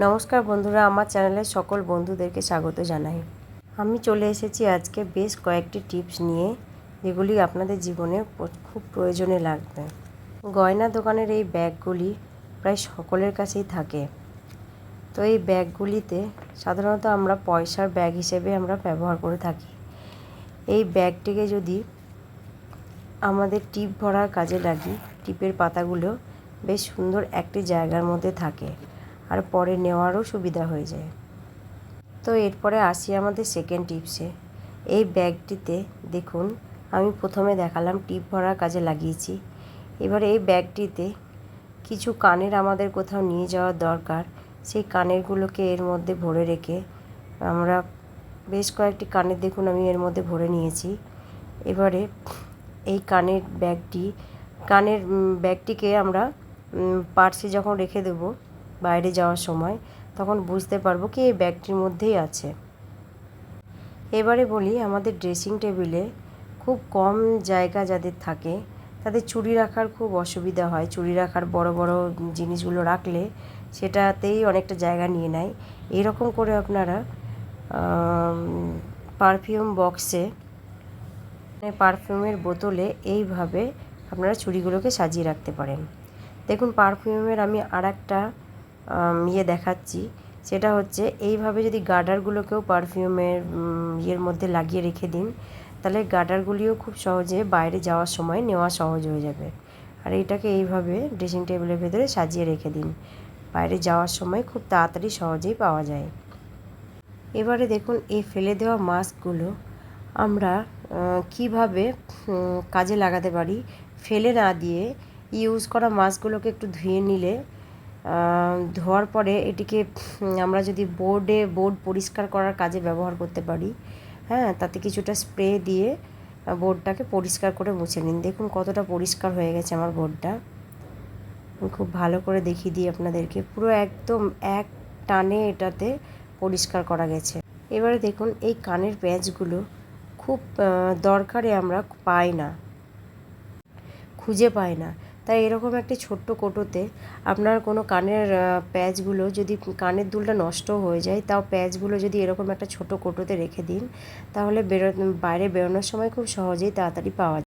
নমস্কার বন্ধুরা, আমার চ্যানেলের সকল বন্ধুদেরকে স্বাগত জানাই। আমি চলে এসেছি আজকে বেশ কয়েকটি টিপস নিয়ে, যেগুলি আপনাদের জীবনে খুব প্রয়োজনে লাগবে। গয়না দোকানের এই ব্যাগগুলি প্রায় সকলের কাছেই থাকে। তো এই ব্যাগগুলিতে সাধারণত আমরা পয়সার ব্যাগ হিসেবে আমরা ব্যবহার করে থাকি। এই ব্যাগটিকে যদি আমাদের টিপ ভরার কাজে লাগি টিপের পাতাগুলো বেশ সুন্দর একটি জায়গার মধ্যে থাকে। আর পরে নেওয়ারও সুবিধা হয়ে যায়। তো এরপরে আসি আমাদের সেকেন্ড টিপসে এই ব্যাগটিতে দেখুন, আমি প্রথমে দেখালাম টিপ ভরার কাজে লাগিয়েছি। এবারে এই ব্যাগটিতে কিছু কানের আমাদের কোথাও নিয়ে যাওয়ার দরকার। সেই কানেরগুলোকে এর মধ্যে ভরে রেখে আমরা বেশ কয়েকটি কানের দেখুন আমি এর মধ্যে ভরে নিয়েছি। এবারে এই কানের ব্যাগটি, কানের ব্যাগটিকে আমরা পার্সে যখন রেখে দেবো বাইরে যাওয়ার সময়, তখন বুঝতে পারব কি এই ব্যাগটির মধ্যেই আছে। এবারে বলি, আমাদের ড্রেসিং টেবিলে খুব কম জায়গা যাদের থাকে, তাদের চুরি রাখার খুব অসুবিধা হয়। চুরি রাখার বড় বড় জিনিসগুলো রাখলে সেটাতেই অনেকটা জায়গা নিয়ে নেয়। এরকম করে আপনারা পারফিউম বক্সে পারফিউমের বোতলে এইভাবে আপনারা চুড়িগুলোকে সাজিয়ে রাখতে পারেন। দেখুন, পারফিউমের আমি আর একটা ইয়ে দেখাচ্ছি। সেটা হচ্ছে এইভাবে যদি গার্ডারগুলোকেও পারফিউমের উম, ইয়ের মধ্যে লাগিয়ে রেখে দিন তাহলে গার্ডারগুলিও খুব সহজে বাইরে যাওয়ার সময় নেওয়া সহজ হয়ে যাবে। আর এইটাকে এইভাবে ড্রেসিং টেবিলের ভেতরে সাজিয়ে রেখে দিন। বাইরে যাওয়ার সময় খুব তাড়াতাড়ি সহজেই পাওয়া যায়। এবারে দেখুন এই ফেলে দেওয়া মাস্কগুলো আমরা কীভাবে কাজে লাগাতে পারি। ফেলে না দিয়ে ইউজ করা মাস্কগুলোকে একটু ধুয়ে নিলে ধোয়ার পরে এটিকে আমরা যদি বোর্ডে, বোর্ড পরিষ্কার করার কাজে ব্যবহার করতে পারি হ্যাঁ তাতে কিছুটা স্প্রে দিয়ে বোর্ডটাকে পরিষ্কার করে মুছে নিন। দেখুন কতটা পরিষ্কার হয়ে গেছে আমার বোর্ডটা। খুব ভালো করে দেখিয়ে দিই আপনাদেরকে। পুরো একদম এক টানে এটাতে পরিষ্কার করা গেছে। এবারে দেখুন এই কানের প্যাচগুলো খুব দরকারে আমরা পাই না, খুঁজে পাই না। তাই এরকম একটি ছোট্ট কোটোতে আপনার কোনো কানের প্যাচগুলো যদি কানের দুলটা নষ্ট হয়ে যায়, তাও প্যাচগুলো যদি এরকম একটা ছোট কোটোতে রেখে দিন, তাহলে বেরো, বাইরে বেরোনোর সময় খুব সহজেই তাড়াতাড়ি পাওয়া যায়।